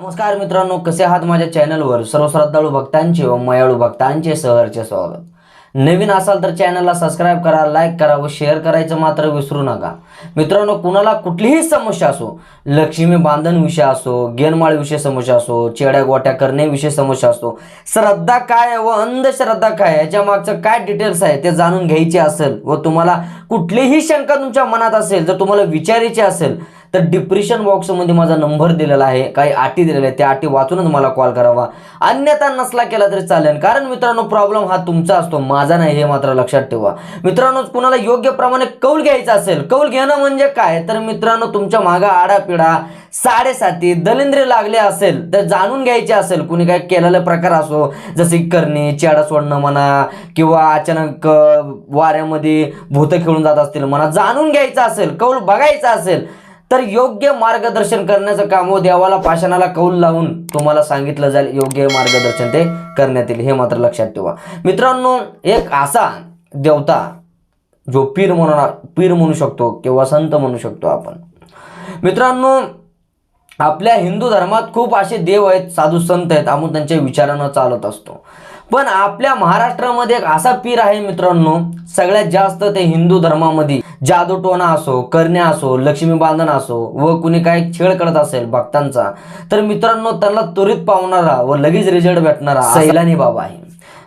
नमस्कार मित्रांनो कसे आहात माझ्या चॅनलवर? सर्व श्रद्धाळू भक्तांचे व मयाळू भक्तांचे सहरचे स्वागत. नवीन असाल तर चॅनलला सबस्क्राईब करा लाईक करा व शेअर करायचं मात्र विसरू नका. मित्रांनो कुणाला कुठलीही समस्या असो लक्ष्मी बांधन विषय असो गेनमाळ विषय समस्या असो चेड्या गोट्या करण्याविषयी समस्या असो श्रद्धा काय आहे व अंधश्रद्धा काय आहे, याच्या मागचं काय डिटेल्स आहे ते जाणून घ्यायचे असेल व तुम्हाला कुठलीही शंका तुमच्या मनात असेल जर तुम्हाला विचारायची असेल तर डिप्रेशन बॉक्समध्ये माझा नंबर दिलेला आहे. काही अटी दिलेल्या आहेत. त्या अटी वाचूनच मला कॉल करावा. अन्यथा नसला केला तरी चालेल. कारण मित्रांनो प्रॉब्लेम हा तुमचा असतो. माझा नाही हे मात्र लक्षात ठेवा. मित्रांनो कुणाला योग्य प्रमाणे कौल घ्यायचा असेल कौल घेणं म्हणजे काय? तर मित्रांनो तुमच्या मागा आडापिडा साडेसाती दलिंद्रे लागले असेल तर जाणून घ्यायचे असेल. कुणी काय केलेला प्रकार असो जसे करणे चेडा सोडणं म्हणा किंवा अचानक वाऱ्यामध्ये भूत खेळून जात असतील म्हणा जाणून घ्यायचं असेल कौल बघायचा असेल तर योग्य मार्गदर्शन करण्याचं काम हो देवाला पाषाणाला कौल लावून तुम्हाला सांगितलं जाईल योग्य मार्गदर्शन ते करण्यात येईल. हे मात्र लक्षात ठेवा. मित्रांनो एक असा देवता जो पीर म्हणून पीर म्हणू शकतो किंवा संत म्हणू शकतो आपण. मित्रांनो आपल्या हिंदू धर्मात खूप असे देव आहेत साधू संत आहेत आपण त्यांच्या विचारानं चालत असतो. पण आपल्या महाराष्ट्रामध्ये एक असा पीर आहे मित्रांनो सगळ्यात जास्त ते हिंदू धर्मामध्ये. जादूटोणा असो करण्या असो लक्ष्मी बांधण असो व कुणी काय छेड करत असेल भक्तांचा तर मित्रांनो त्यांना त्वरित पावणारा व लगेच रिझल्ट भेटणारा सैलानी बाबा आहे.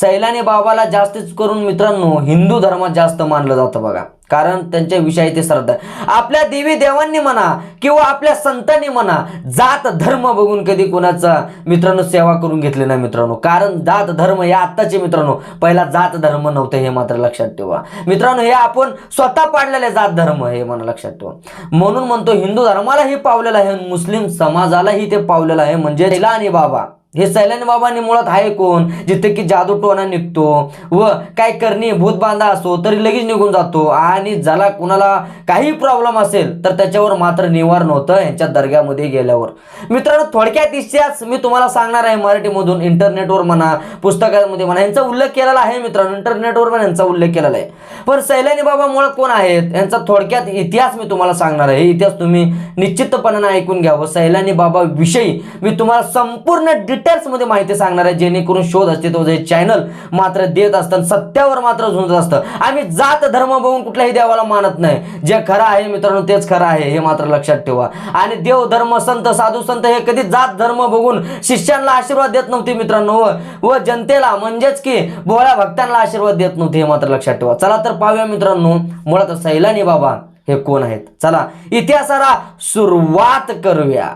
सैलानी बाबाला जास्तीच करून मित्रांनो हिंदू धर्मात जास्त मानलं जातं बघा. कारण त्यांच्या विषयी ते श्रद्धा आपल्या देवी देवांनी म्हणा किंवा आपल्या संतांनी म्हणा जात धर्म बघून कधी कोणाचा मित्रांनो सेवा करून घेतली नाही मित्रांनो. कारण जात धर्म हे आत्ताचे मित्रांनो पहिला जात धर्म नव्हते हे मात्र लक्षात ठेवा. मित्रांनो हे आपण स्वतः पाडलेले जात धर्म हे मला लक्षात ठेवा. म्हणून म्हणतो हिंदू धर्मालाही पावलेला आहे मुस्लिम समाजालाही ते पावलेलं आहे. म्हणजे आणि बाबा. हे सैलानी बाबांनी मुळात आहे कोण? जिथे की जादू टोना निघतो. व काय करणे भूत बांधा असो तरी लगेच निघून जातो. आणि ज्याला कुणाला काही प्रॉब्लेम असेल तर त्याच्यावर मात्र निवारण होतं यांच्या दर्ग्यामध्ये गेल्यावर. मित्रांनो थोडक्यात इतिहास मी तुम्हाला सांगणार आहे मराठीमधून. इंटरनेटवर म्हणा पुस्तकामध्ये म्हणा यांचा उल्लेख केलेला आहे मित्रांनो. इंटरनेटवर पण यांचा उल्लेख केलेला आहे. पण सैलानी बाबा मुळात कोण आहेत? यांचा थोडक्यात इतिहास मी तुम्हाला सांगणार आहे. हे इतिहास तुम्ही निश्चितपणानं ऐकून घ्यावं सैलानी बाबा विषयी मी तुम्हाला संपूर्ण डिटेल डिटेल्समध्ये माहिती सांगणार आहे जेणेकरून शोध असते तो जे चॅनल मात्र देत असतं सत्यावर मात्र झुंजत असतं. आम्ही जात धर्म बघून कुठल्याही देवाला मानत नाही. जे खरं आहे मित्रांनो तेच खरं आहे हे मात्र लक्षात ठेवा. आणि देव धर्म संत साधू संत हे कधी जात धर्म बघून शिष्यांना आशीर्वाद देत नव्हते मित्रांनो. व- व जनतेला म्हणजेच की भोळ्या भक्तांना आशीर्वाद देत नव्हते हे मात्र लक्षात ठेवा. चला तर पाहूया मित्रांनो मुळात सैलानी बाबा हे कोण आहेत? चला इतिहासाला सुरुवात करूया.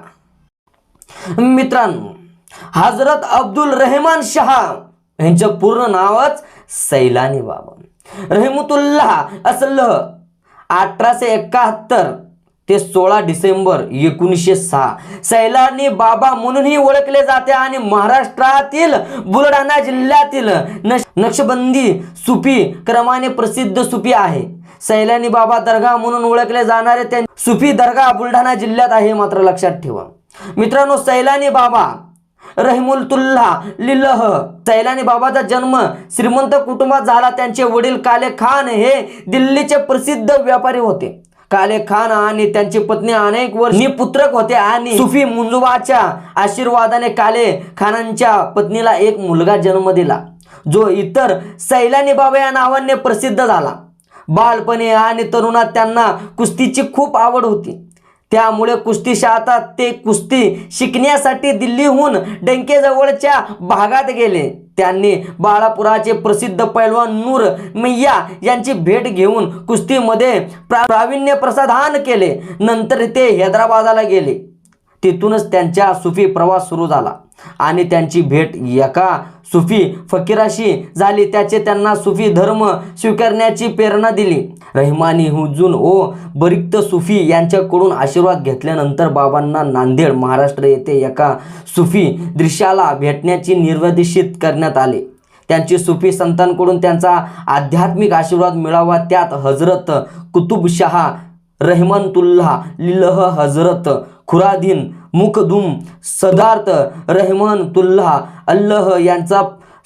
मित्रांनो हजरत अब्दुल रहमान शहा यांचं पूर्ण नावच सैलानी बाबा. रहमतुल्लाह असलह अठराशे एकाहत्तर ते सोळा डिसेंबर एकोणीसशे सहा. सैलानी बाबा म्हणूनही ओळखले जाते आणि महाराष्ट्रातील बुलढाणा जिल्ह्यातील नश नक्षबंदी सुफी क्रमाने प्रसिद्ध सुफी आहे. सैलानी बाबा दर्गा म्हणून ओळखले जाणारे त्या सुफी दर्गा बुलढाणा जिल्ह्यात आहे मात्र लक्षात ठेवा. मित्रांनो सैलानी बाबा रहिमुलतुल्ला लिलह सैलानी बाबाचा जन्म श्रीमंत कुटुंबात झाला. त्यांचे वडील काले खान हे दिल्लीचे प्रसिद्ध व्यापारी होते. काले खान आणि त्यांची पत्नी अनेक वर्ष पुत्रक होते आणि सुफी मुंजुबाच्या आशीर्वादाने काले खानांच्या पत्नीला एक मुलगा जन्म दिला जो इतर सैलानी बाबा या नावाने प्रसिद्ध झाला. बालपणी आणि तरुणात त्यांना कुस्तीची खूप आवड होती. त्यामुळे कुस्ती शाळात ते कुस्ती शिकण्यासाठी दिल्लीहून डंकेजवळच्या भागात गेले. त्यांनी बाळापुराचे प्रसिद्ध पैलवान नूर मैया यांची भेट घेऊन कुस्तीमध्ये प्रा प्रावीण्य प्रसाधान केले. नंतर ते हैदराबादाला गेले. तिथूनच त्यांचा सुफी प्रवास सुरू झाला. आणि त्यांची भेट एका सुफी फकीराशी झाली. त्याचे त्यांना सुफी धर्म स्वीकारण्याची प्रेरणा दिली. रहिमानी हुजून ओ बरिक्त सुफी यांच्याकडून आशीर्वाद घेतल्यानंतर बाबांना नांदेड महाराष्ट्र येथे एका सुफी दृश्याला भेटण्याची निर्देशित करण्यात आले. त्यांची सुफी संतांकडून त्यांचा आध्यात्मिक आशीर्वाद मिळावा. त्यात हजरत कुतुबशहा रहमतुल्लाह लिलह हजरत खुरादीन मुखदुम सदार्थ रेहमानतुल्लाह अल्लह यांचा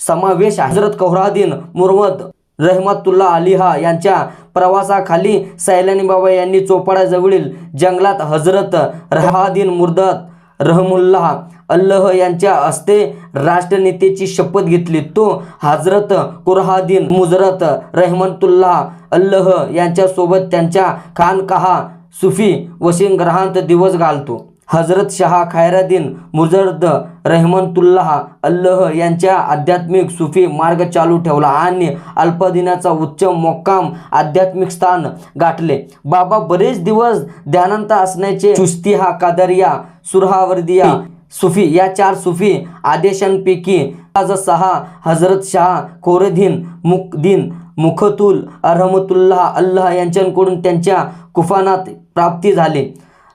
समावेश हजरत कौरादीन मुरमद रहमतुल्ला अलिहा यांच्या प्रवासाखाली सैलानी बाबा यांनी चोपाडाजवळील जंगलात हजरत रहादीन मुर्दत रहमुल्लाह अल्लह यांच्या हस्ते राष्ट्रनेतेची शपथ घेतली. तो हजरत कुरहादीन मुजरत रहमतुल्ला अल्लह यांच्यासोबत त्यांच्या खानकहा सुफी वशिंग्रहांत दिवस घालतो. हजरत शहा खैरादीन मुजर्द रहमतुल्लाह अल्लह यांच्या आध्यात्मिक सुफी मार्ग चालू ठेवला आणि अल्पदिनाचा उच्च मोक्काम आध्यात्मिक स्थान गाठले. बाबा बरेच दिवस ध्यानंत असण्याचे चुस्ती हा कादरिया सुरहावर्दिया सुफी या चार सुफी आदेशांपैकी आज सहा हजरत शाह कोरदीन मुकदीन मुखतुल अरहमतुल्लाह अल्लाह यांच्याकडून त्यांच्या कुफानात प्राप्ती झाली.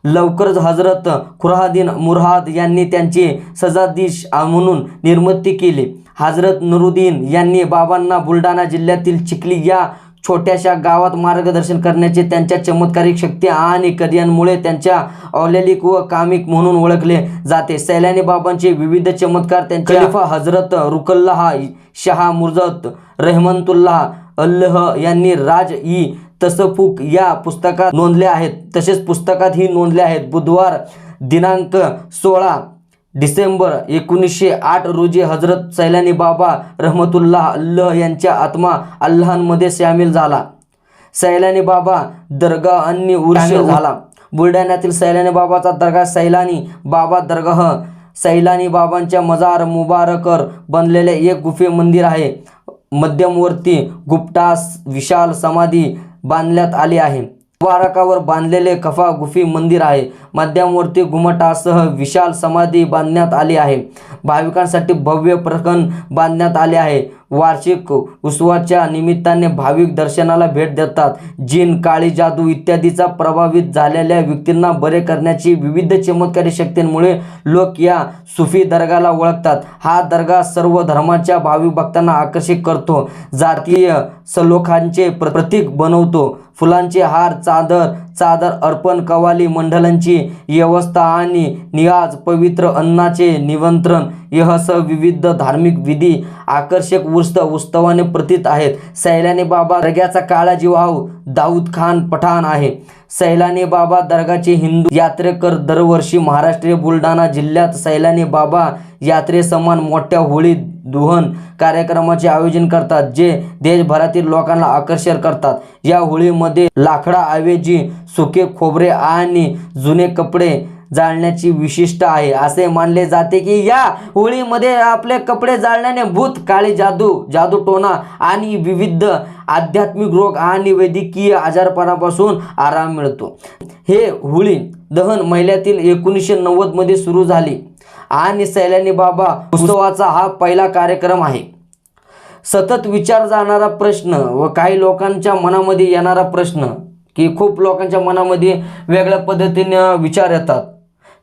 लवकरच हजरत खुराहादीन मुरहाद यांनी त्यांची सजादीश म्हणून निर्मिती केली. हजरत नुरुद्दीन यांनी बाबांना बुलढाणा जिल्ह्यातील चिखली या छोट्याशा गावात मार्गदर्शन करण्याचे त्यांच्या चमत्कारिक शक्ती आणि करियांमुळे त्यांच्या औलेलिक व कामिक म्हणून ओळखले जाते. सैलानी बाबांचे विविध चमत्कार त्यांच्या खलिफा हजरत रुकल्लाह शहा मुर्जत रहमतुल्लाह अल्लाह यांनी राज ई तसफूक या पुस्तकात नोंदले आहेत. तसेच पुस्तकात ही नोंदले आहेत. बुधवार दिनांक सोळा डिसेंबर एकोणीसशे आठ रोजी हजरत सैलानी बाबा रहमतुल्लाह अल्लाह यांच्या आत्मा अल्लाहांमध्ये सामील झाला. सैलानी बाबा दर्गा आणि उर्ष झाला. बुलढाण्यातील सैलानी बाबाचा दर्गा सैलानी बाबा दर्गाह सैलानी बाबांच्या मजार मुबारकर बनलेले एक गुफे मंदिर आहे. मध्यमवर्ती गुप्टास विशाल समाधी बांधण्यात आली आहे. वारकावर बांधलेले कफा गुफी मंदिर आहे. मध्यमवर्ती घुमटासह विशाल समाधी बांधण्यात आली आहे. भाविकांसाठी भव्य प्रकरण बांधण्यात आले आहे. वार्षिक उत्सवाच्या निमित्ताने भाविक दर्शनाला भेट देतात. जीन काळी जादू इत्यादीचा प्रभावित झालेल्या व्यक्तींना बरे करण्याची विविध चमत्कारी शक्तींमुळे लोक या सुफी दर्गाला ओळखतात. हा दर्गा सर्व धर्माच्या भाविक भक्तांना आकर्षित करतो. जातीय सलोखांचे प्र- प्रतीक बनवतो. फुलांचे हार चादर चादर अर्पण कवाली मंडलांची व्यवस्था आणि नियाज पवित्र अन्नाचे निमंत्रण यहसह विविध धार्मिक विधी आकर्षक उत्सव उत्सवाने प्रतीत आहेत. सैलानी बाबा रग्याचा काळा जीवाहू दाऊद खान पठाण आहे. सैलानी बाबा दर्गाचे हिंदू यात्रेकर दरवर्षी महाराष्ट्र बुलढाणा जिल्ह्यात सैलानी बाबा यात्रेसमान मोठ्या होळी दुहन कार्यक्रमाचे आयोजन करतात जे देशभरातील लोकांना आकर्षण करतात. या होळीमध्ये लाकडाऐवजी सुके खोबरे आणि जुने कपडे जाळण्याची विशिष्ट आहे. असे मानले जाते की या होळीमध्ये आपले कपडे जाळण्याने भूत काळी जादू जादूटोणा आणि विविध आध्यात्मिक रोग आणि वैद्यकीय आजारपणापासून आराम मिळतो. हे होळी दहन महिन्यातील एकोणीसशे नव्वदमध्ये सुरू झाली आणि सैलानी बाबा उत्सवाचा हा पहिला कार्यक्रम आहे. सतत विचार जाणारा प्रश्न व काही लोकांच्या मनामध्ये येणारा प्रश्न की खूप लोकांच्या मनामध्ये वेगळ्या पद्धतीने विचार येतात.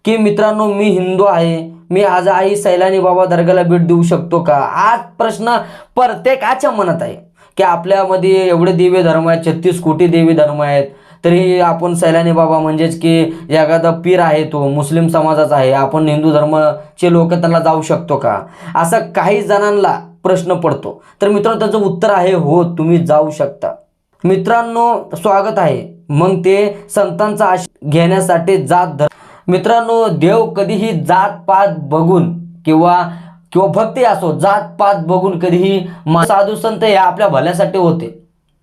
की मित्रांनो मी हिंदू आहे. मी आज आई सैलानी बाबा दर्गाला भेट देऊ शकतो का? आज प्रश्न प्रत्येकाच्या मनात आहे की आपल्यामध्ये एवढे देवी धर्म आहेत छत्तीस कोटी देवी धर्म आहेत. तरी आपण सैलानी बाबा म्हणजेच की एखादा पीर आहे तो मुस्लिम समाजाचा आहे. आपण हिंदू धर्माचे लोक त्यांना जाऊ शकतो का? असं काही जणांना प्रश्न पडतो. तर मित्रांनो त्याचं उत्तर आहे हो तुम्ही जाऊ शकता. मित्रांनो स्वागत आहे. मग ते संतांचा आश घेण्यासाठी जात धर मित्रांनो देव कधीही जात पात बघून किंवा किंवा भक्ती असो जात पात बघून कधीही साधू संत हे आपल्या भल्यासाठी होते.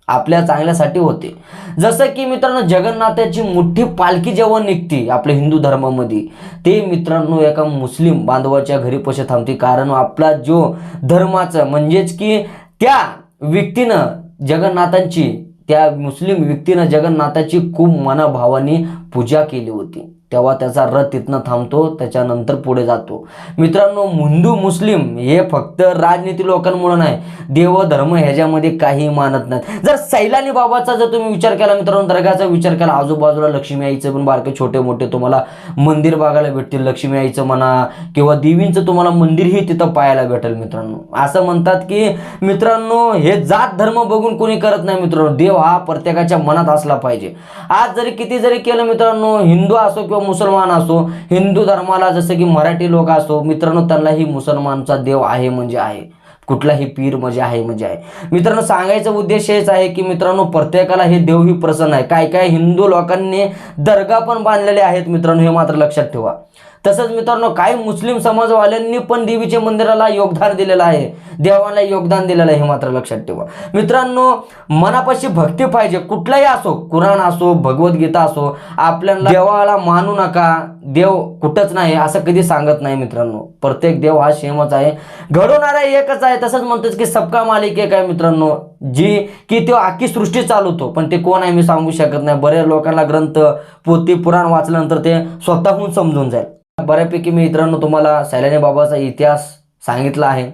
आपल्या चांगल्यासाठी होते. जसं की मित्रांनो जगन्नाथाची मोठी पालखी जेव्हा निघते आपल्या हिंदू धर्मामध्ये ते मित्रांनो एका मुस्लिम बांधवाच्या घरी पैसे थांबते. कारण आपला जो धर्माचा म्हणजेच की त्या व्यक्तीनं जगन्नाथांची त्या मुस्लिम व्यक्तीनं जगन्नाथाची खूप मनाभावाने पूजा केली होती. तेव्हा त्याचा रथ तिथनं थांबतो त्याच्यानंतर पुढे जातो. मित्रांनो हिंदू मुस्लिम हे फक्त राजनीती लोकांमुळे नाही देव धर्म ह्याच्यामध्ये काही मानत नाही जर सैलानी बाबाचा जर तुम्ही विचार केला मित्रांनो दर्गाचा विचार केला आजूबाजूला लक्ष्मी आईचं पण बारके छोटे मोठे तुम्हाला मंदिर बघायला भेटतील लक्ष्मी आईचं म्हणा किंवा देवींचं तुम्हाला मंदिरही तिथं पाहायला भेटेल मित्रांनो. असं म्हणतात की मित्रांनो हे जात धर्म बघून कोणी करत नाही मित्रांनो. देव हा प्रत्येकाच्या मनात असला पाहिजे. आज जरी किती जरी केलं मित्रांनो हिंदू असो किंवा मुसलमान असो हिंदू धर्माला जसं की मराठी लोक असो मित्रांनो त्यांनाही मुसलमानचा देव आहे म्हणजे आहे. कुठलाही पीर म्हणजे आहे म्हणजे आहे. मित्रांनो सांगायचा उद्देश हेच आहे की मित्रांनो प्रत्येकाला हे देव ही प्रसन्न आहे. काय काय हिंदू लोकांनी दर्गा पण बांधलेले आहेत मित्रांनो हे मात्र लक्षात ठेवा. तसंच मित्रांनो काही मुस्लिम समाजवाल्यांनी पण देवीच्या मंदिराला योगदान दिलेलं आहे. देवाला योगदान दिलेलं आहे हे मात्र लक्षात ठेवा. मित्रांनो मनापाशी भक्ती पाहिजे. कुठलाही असो कुराण असो भगवद्गीता असो आपल्याला देवाला मानू नका. देव कुठंच नाही असं कधी सांगत नाही मित्रांनो. प्रत्येक देव हा सेमच आहे. घडवणारा एकच आहे. तसंच म्हणतोच की सबका मालिक एक आहे मित्रांनो. जी की तो आखी सृष्टी चालवतो पण ते कोण आहे मी सांगू शकत नाही. बऱ्याच लोकांना ग्रंथ पोती पुराण वाचल्यानंतर ते स्वतःहून समजून जाईल. बऱ्यापैकी मी मित्रांनो तुम्हाला सैलानी बाबाचा इतिहास सांगितला आहे.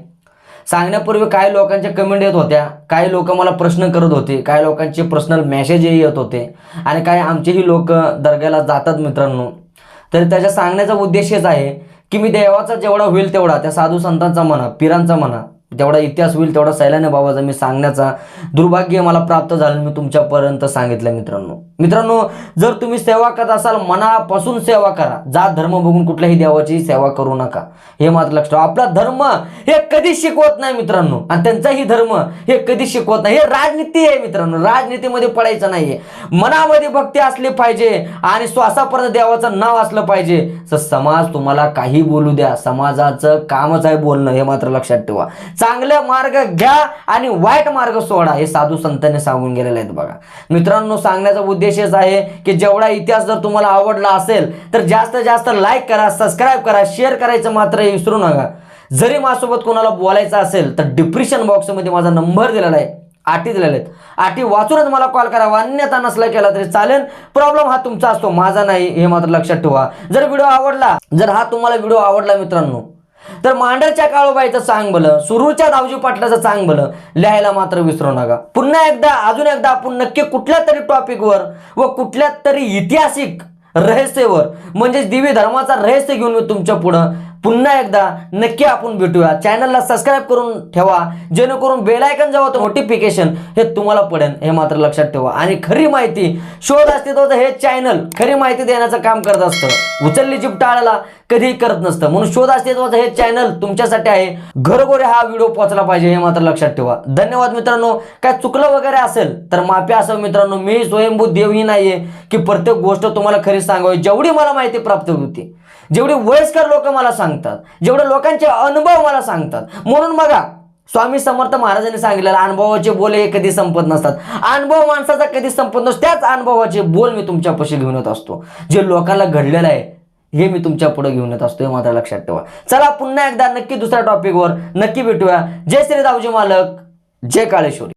सांगण्यापूर्वी काही लोकांच्या कमेंट येत होत्या. काही लोक मला प्रश्न करत होते. काही लोकांचे पर्सनल मेसेजही येत होते. आणि काही आमचेही लोक दर्ग्याला जातात मित्रांनो. तर त्याच्या सांगण्याचा उद्देश हेच आहे की मी देवाचा जेवढा होईल तेवढा त्या साधू संतांचा म्हणा पिरांचा म्हणा जेवढा इतिहास होईल तेवढा सैलाने बाबाचा मी सांगण्याचा दुर्भाग्य मला प्राप्त झालं मी तुमच्यापर्यंत सांगितलं मित्रांनो. मित्रांनो जर तुम्ही सेवा करत असाल मनापासून सेवा करा. जात धर्म बघून कुठल्याही देवाची सेवा करू नका. हे मात्र लक्ष ठेवा. आपला धर्म हे कधी शिकवत नाही मित्रांनो. आणि त्यांचाही धर्म हे कधी शिकवत नाही. हे राजनीती आहे मित्रांनो. राजनीतीमध्ये पडायचं नाहीये. मनामध्ये भक्ती असली पाहिजे आणि श्वासापर्यंत देवाचं नाव असलं पाहिजे. तर समाज तुम्हाला काही बोलू द्या. समाजाचं कामच आहे बोलणं हे मात्र लक्षात ठेवा. चांगले मार्ग घ्या आणि वाईट मार्ग सोडा हे साधू संतांनी सांगून गेलेले आहेत बघा. मित्रांनो सांगण्याचा उद्देशच आहे की जेवढा इतिहास जर तुम्हाला आवडला असेल तर जास्त जास्त लाईक करा सबस्क्राईब करा शेअर करायचं मात्र विसरू नका. जरी माझ्यासोबत कोणाला बोलायचं असेल तर डिप्रेशन बॉक्समध्ये माझा नंबर दिलेला आहे आटी दिलेले आहेत. आटी वाचूनच मला कॉल करावा अन्यथा नसला केला तरी चालेल. प्रॉब्लेम हा तुमचा असतो माझा नाही हे मात्र लक्षात ठेवा. जर व्हिडिओ आवडला जर हा तुम्हाला व्हिडिओ आवडला मित्रांनो तर मांडरच्या काळोबाईचं चांग भलं सुरूच्या दावजी पाटलाचं चांग भलं लिहायला मात्र विसरू नका. पुन्हा एकदा अजून एकदा आपण नक्की कुठल्या तरी टॉपिकवर व कुठल्या तरी ऐतिहासिक रहस्यवर म्हणजेच दिव्य धर्माचा रहस्य घेऊन मी तुमच्या पुढं पुन्हा एकदा नक्की आपण भेटूया. चॅनलला सबस्क्राईब करून ठेवा. जेणेकरून बेलायकन जेव्हा नोटिफिकेशन हे तुम्हाला पडेल. हे मात्र लक्षात ठेवा. आणि खरी माहिती शोध अस्तित्वाचं हे चॅनल खरी माहिती देण्याचं काम करत असतं. उचलली चिप टाळायला कधीही करत नसतं. म्हणून शोध अस्तित्वाचं हे चॅनल तुमच्यासाठी आहे. घरोघरी हा व्हिडिओ पोहोचला पाहिजे हे मात्र लक्षात ठेवा. धन्यवाद मित्रांनो. काय चुकलं वगैरे असेल तर माफी असं मित्रांनो. मी स्वयंभू देवही नाहीये की प्रत्येक गोष्ट तुम्हाला खरी सांगावी जेवढी मला माहिती प्राप्त होती. जेवढी वयस्कर लोक मला सांगतात. जेवढे लोकांचे अनुभव मला सांगतात. म्हणून बघा स्वामी समर्थ महाराजांनी सांगितलेलं अनुभवाचे बोल हे कधी संपत नसतात. अनुभव माणसाचा कधी संपत नसतो. त्याच अनुभवाचे बोल मी तुमच्यापाशी घेऊन येत असतो. जे लोकांना घडलेलं आहे हे मी तुमच्यापुढे घेऊन येत असतो. हे मात्र लक्षात ठेवा. चला पुन्हा एकदा नक्की दुसऱ्या टॉपिकवर नक्की भेटूया. जय श्री दावजी मालक. जय काळेश्वरी.